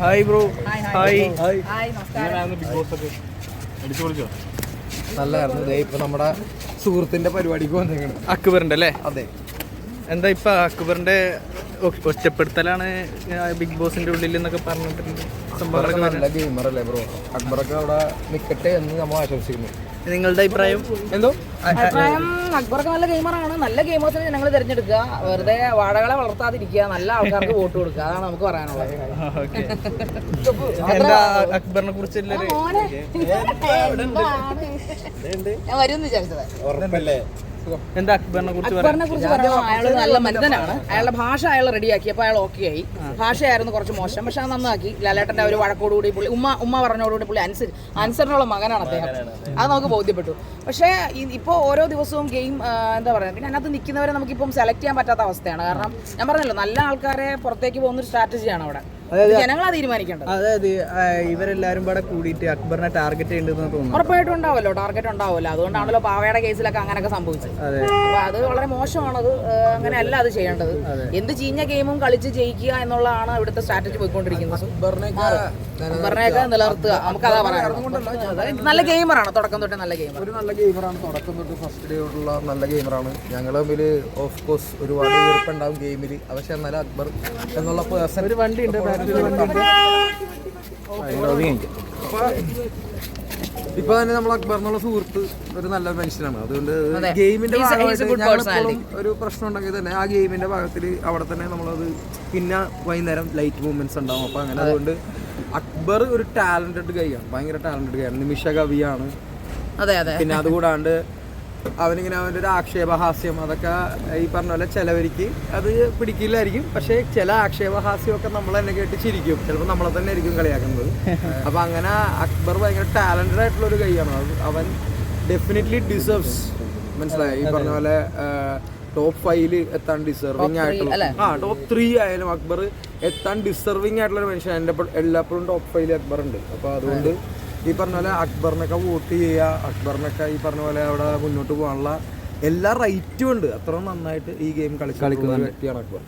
Hi bro hi hi നമസ്കാരം. Big boss ഒക്കെ അടിച്ചു പൊളിച്ചോ? നല്ലതായിരുന്നു ദേ ഇപ്പൊ നമ്മുടെ സുഹൃത്തിന്റെ പരിപാടിക്ക് വന്നേക്കണ് അക്ബറിന്റെ അല്ലേ? അതെ. എന്താ ഇപ്പൊ അക്ബറിന്റെ ഒറ്റപ്പെടുത്തലാണ് ബിഗ് ബോസിന്റെ ഉള്ളിൽ എന്നൊക്കെ പറഞ്ഞിട്ടുണ്ട്. സംഭവങ്ങളൊക്കെ നല്ല ഗെയിമർ അല്ലേ ബ്രോ അക്ബറൊക്കെ അവിടെ നിക്കട്ടെ എന്ന് നമ്മൾ ആശംസിക്കുന്നു. നിങ്ങളുടെ അഭിപ്രായം? എന്തോ? അഭിപ്രായം അക്ബർക്ക് നല്ല ഗെയിമറാണ്. നല്ല ഗെയിമേഴ്സിനെ ഞങ്ങൾ തിരഞ്ഞെടുക്കുക. വെറുതെ വാടകളെ വളർത്താതിരിക്കുക. നല്ല ആൾക്കാർക്ക് വോട്ട് കൊടുക്കുക. അതാണ് നമുക്ക് പറയാനുള്ളത്. ഓക്കെ. എന്താ അക്ബറിനെ കുറിച്ച്? ഞാൻ വരും വിചാരിച്ചത്. എന്താ അക്ബറിനെ കുറിച്ച് അക്ബറിനെ കുറിച്ച് അയാൾ നല്ല മനുഷ്യനാണ്. അയാളുടെ ഭാഷ അയാൾ റെഡിയാക്കി അപ്പൊ അയാൾ ഓക്കെ ആയി. ഭാഷയായിരുന്നു കുറച്ച് മോശം. പക്ഷെ അത് നന്നാക്കി. ലാലേട്ടന്റെ ഒരു വഴക്കോടുകൂടി പുള്ളി ഉമ്മ ഉമ്മ പറഞ്ഞോടുകൂടി പുള്ളി അനുസരി അനുസരണമുള്ള മകനാണ് അദ്ദേഹം. അത്. നമുക്ക് ബോധ്യപ്പെട്ടു. പക്ഷേ ഇപ്പോൾ ഓരോ ദിവസവും ഗെയിം എന്താ പറയുക പിന്നെ അതിനകത്ത് നിൽക്കുന്നവരെ നമുക്കിപ്പം സെലക്ട് ചെയ്യാൻ പറ്റാത്ത അവസ്ഥയാണ്. കാരണം ഞാൻ പറഞ്ഞല്ലോ നല്ല ആൾക്കാരെ പുറത്തേക്ക് പോകുന്ന ഒരു സ്ട്രാറ്റജിയാണ് അവിടെ. ജനങ്ങളാ തീരുമാനിക്കേണ്ടത്. അതായത് ഇവരെല്ലാരും കൂടെ കൂടിയിട്ട് അക്ബറിനെ ടാർഗറ്റ് ചെയ്യേണ്ടതെന്ന് തോന്നുന്നു. ഉറപ്പായിട്ടും ഉണ്ടാവുമല്ലോ ടാർഗറ്റ് ഉണ്ടാവുമല്ലോ. അതുകൊണ്ടാണല്ലോ പാവയുടെ കേസിലൊക്കെ അങ്ങനെയൊക്കെ സംഭവിച്ചത്. അതെ. അപ്പൊ അത് വളരെ മോശമാണത് അങ്ങനെ അങ്ങനെയല്ല അത് ചെയ്യേണ്ടത്. എന്ത് ചീഞ്ഞ ഗെയിമും കളിച്ച് ജയിക്കുക എന്നുള്ളതാണ് ഇവിടുത്തെ സ്ട്രാറ്റജി പോയിക്കൊണ്ടിരിക്കുന്നത്. അക്ബറിനെയൊക്കെ നിലനിർത്തുക. നമുക്ക് അതാ. പറയാം നല്ല ഗെയിമറാണ് തുടക്കം തൊട്ട് നല്ല ഗെയിമർ. ഒരു നല്ല ഗെയിമറാണ് തുടക്കം തൊട്ട് ഫസ്റ്റ് ഡേ ഉള്ള നല്ല ഗെയിമറാണ്. ഞങ്ങൾ തമ്മിൽ ഓഫ് കോഴ്സ് ഒരുപാട് ഈർപ്പുണ്ടാവും ഗെയിമിൽ പക്ഷെ എന്നാലും അക്ബർ എന്നുള്ള പേഴ്സൺ ഒരു വണ്ടി ഉണ്ട് ഇപ്പൊ തന്നെ നമ്മൾ അക്ബർ എന്നുള്ള സുഹൃത്ത് ഒരു നല്ല മനുഷ്യനാണ്. അതുകൊണ്ട് ഗെയിമിന്റെ ഭാഗമായിട്ട് ഒരു പ്രശ്നം ഉണ്ടെങ്കിൽ തന്നെ ആ ഗെയിമിന്റെ ഭാഗത്തിൽ അവിടെ തന്നെ നമ്മളത് പിന്നെ വൈകുന്നേരം ലൈറ്റ് മൂവ്മെന്റ്സ് ഉണ്ടാവും. അപ്പൊ അങ്ങനെ അതുകൊണ്ട് അക്ബർ ഒരു ടാലന്റഡ് കൈയാണ് ഭയങ്കര ടാലന്റഡ് കൈയാണ് നിമിഷ കവിയാണ് പിന്നെ അതുകൂടാണ്ട് അവനിങ്ങനെ അവന്റെ ഒരു ആക്ഷേപഹാസ്യം അതൊക്കെ ഈ പറഞ്ഞ പോലെ ചിലവർക്ക് അത് പിടിക്കില്ലായിരിക്കും. പക്ഷേ ചില ആക്ഷേപഹാസ്യമൊക്കെ നമ്മൾ തന്നെ കേട്ട് ചിരിക്കും. ചിലപ്പോൾ നമ്മളെ തന്നെ ആയിരിക്കും കളിയാക്കുന്നത്. അപ്പം അങ്ങനെ അക്ബർ ഭയങ്കര ടാലന്റഡ് ആയിട്ടുള്ള ഒരു കൈയാണ്. അത് അവൻ ഡെഫിനറ്റ്ലി ഡിസേർവ്സ് മനസ്സിലായി? ഈ പറഞ്ഞ പോലെ ടോപ്പ് ഫൈവിൽ എത്താൻ ഡിസർവിങ് ആയിട്ടുള്ള ആ ടോപ്പ് ത്രീ ആയാലും അക്ബർ എത്താൻ ഡിസർവിങ് ആയിട്ടുള്ള ഒരു മനുഷ്യൻ. എന്റെ എല്ലാപ്പോഴും ടോപ്പ് ഫൈവിൽ അക്ബർ ഉണ്ട്. അപ്പോൾ അതുകൊണ്ട് ഈ പറഞ്ഞ പോലെ അക്ബറിനൊക്കെ വോട്ട് ചെയ്യുക അക്ബറിനൊക്കെ ഈ പറഞ്ഞ പോലെ അവിടെ മുന്നോട്ട് പോകാനുള്ള എല്ലാ റൈറ്റും ഉണ്ട്. അത്ര നന്നായിട്ട് ഈ ഗെയിം കളിക്കുന്ന വ്യക്തിയാണ് അക്ബർ.